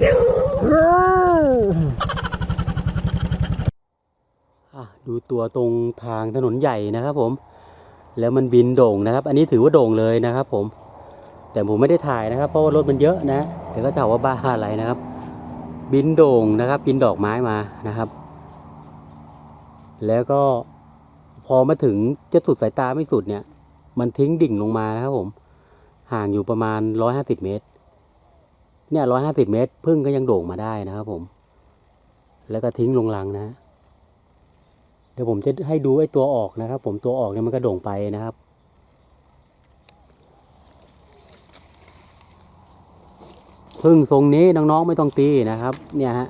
ดูตัวตรงทางถนนใหญ่นะครับผม แล้วมันบินโด่งนะครับ อันนี้ถือว่าโด่งเลยนะครับผม แต่ผมไม่ได้ถ่ายนะครับ เพราะว่ารถมันเยอะนะ เดี๋ยวก็จะหาว่าบ้าอะไรนะครับ บินโด่งนะครับ บินดอกไม้มานะครับ แล้วก็พอมาถึงจะสุดสายตาไม่สุดเนี่ย มันทิ้งดิ่งลงมานะครับผม ห่างอยู่ประมาณร้อยห้าสิบเมตร เนี่ยร้อยห้าสิบเมตรพึ่งก็ยังโด่งมาได้นะครับผม แล้วก็ทิ้งลงรังนะ เดี๋ยวผมจะให้ดูไอ้ตัวออกนะครับ ผมตัวออกเนี่ยมันก็โด่งไปนะครับ พึ่งทรงนี้น้องๆไม่ต้องตีนะครับ เนี่ยฮะ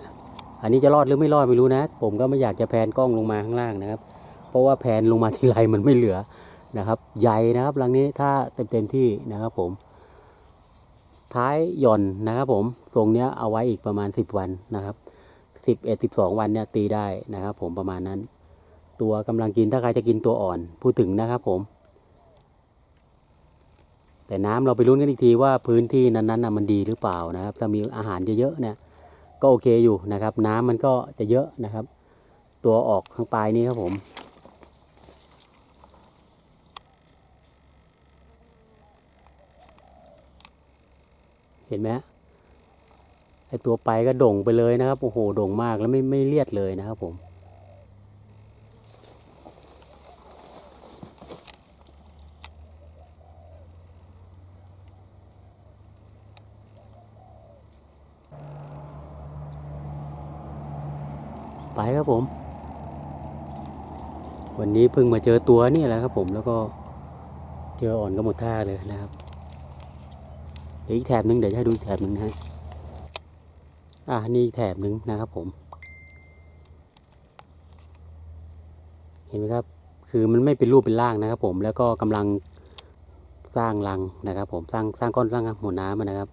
อันนี้จะรอดหรือไม่รอดไม่รู้นะ ผมก็ไม่อยากจะแพนกล้องลงมาข้างล่างนะครับ เพราะว่าแพนลงมาทีไรมันไม่เหลือนะครับ ใหญ่นะครับรังนี้ถ้าเต็มเต็มที่นะครับผม ท้ายหย่อนนะครับผมทรงเนี้ยเอาไว้อีกประมาณสิบวันนะครับสิบเอ็ดสิบสองวันเนี่ยตีได้นะครับ ผมประมาณนั้น ตัวกำลังกินถ้าใครจะกินตัวอ่อนพูดถึงนะครับผม แต่น้ำเราไปลุ้นกันอีกทีว่าพื้นที่นั้นๆนะมันดีหรือเปล่านะครับ ถ้ามีอาหารเยอะๆเนี่ยก็โอเคอยู่นะครับ น้ำมันก็จะเยอะนะครับ ตัวออกข้างปลายนี้ครับผม เห็นไหมฮะไอตัวไปก็โด่งไปเลยนะครับโอ้โหโด่งมากแล้วไม่ไม่เลียดเลยนะครับผมไปครับผม วันนี้เพิ่งมาเจอตัวนี่แหละครับผมแล้วก็เจออ่อนก็หมดท่าเลยนะครับ อีกแถบหนึ่งเดี๋ยวจะให้ดูอีกแถบหนึ่งนะฮะอ่านี่อีกแถบหนึ่งนะครับผม เห็นไหมครับ คือมันไม่เป็นรูปเป็นร่างนะครับ ผมแล้วก็กำลังสร้างรังนะครับ ผมสร้างสร้างก้อนสร้างหัวน้ำนะครับ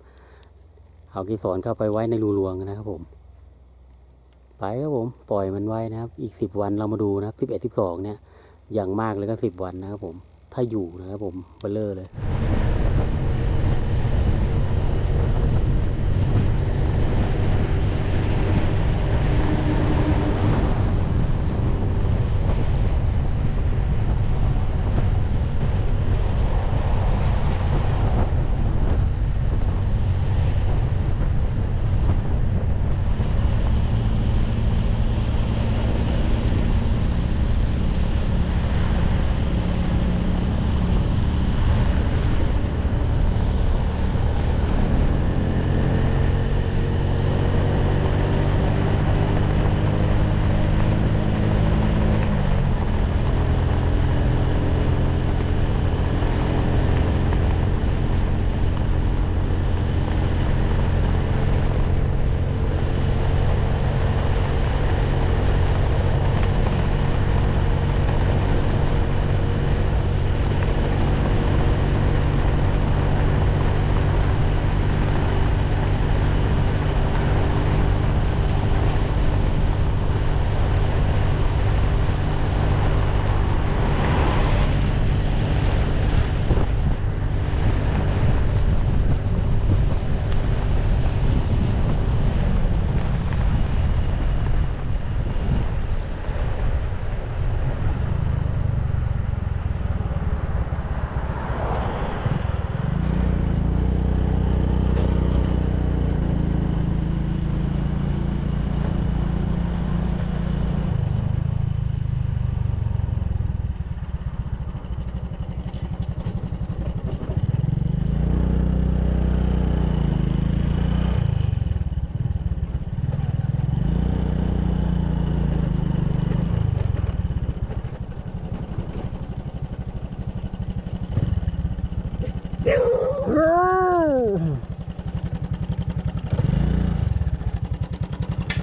เอากีสอนเข้าไปไว้ในรูรวงนะครับผมไปครับผมปล่อยมันไว้นะครับ อีกสิบวันเรามาดูนะครับสิบเอ็ดสิบสองเนี่ยอย่างมากเลยก็สิบวันนะครับผม ถ้าอยู่นะครับผมเบลเลอร์เลย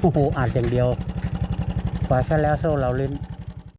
โอ้โหอ่านอย่างเดียวปล่อยแค่แล้วโซ่เราลิ้น